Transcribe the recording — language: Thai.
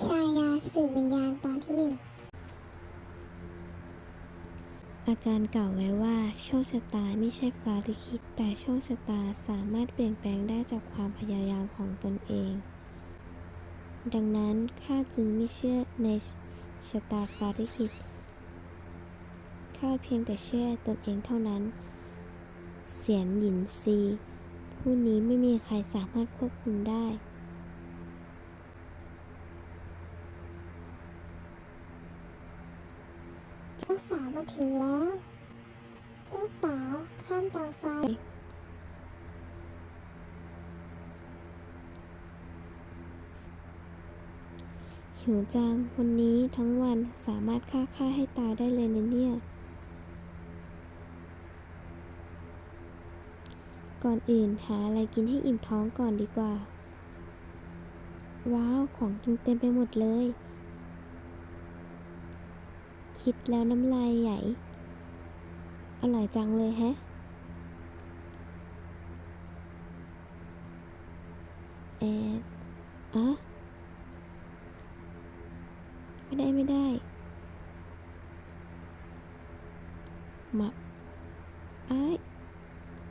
ชายาสื่อวิญญาณตอนที่หนึ่งอาจารย์กล่าวไว้ว่า โชคชะตาไม่ใช่ฟ้าลิขิตแต่โชคชะตาสามารถเปลี่ยนแปลงได้จากความพยายามของตนเอง ดังนั้นข้าจึงไม่เชื่อในชะตาฟ้าลิขิตข้าเพียงแต่เชื่อตนเองเท่านั้น เสียนหยินซี ผู้นี้ไม่มีใครสามารถควบคุมได้ เจ้าสาวมาถึงแล้ว เจ้าสาวข้ามเตาไฟ หิวจัง วันนี้ทั้งวันสามารถฆ่าข้าให้ตายได้เลยนะเนี่ย ก่อนอื่นหาอะไรกินให้อิ่มท้องก่อนดีกว่า ว้าว ของกินเต็มไปหมดเลย คิดแล้วน้ำลายใหญ่ อร่อยจังเลยแฮะ แอดอะไม่ได้ไม่ได้มาไอ้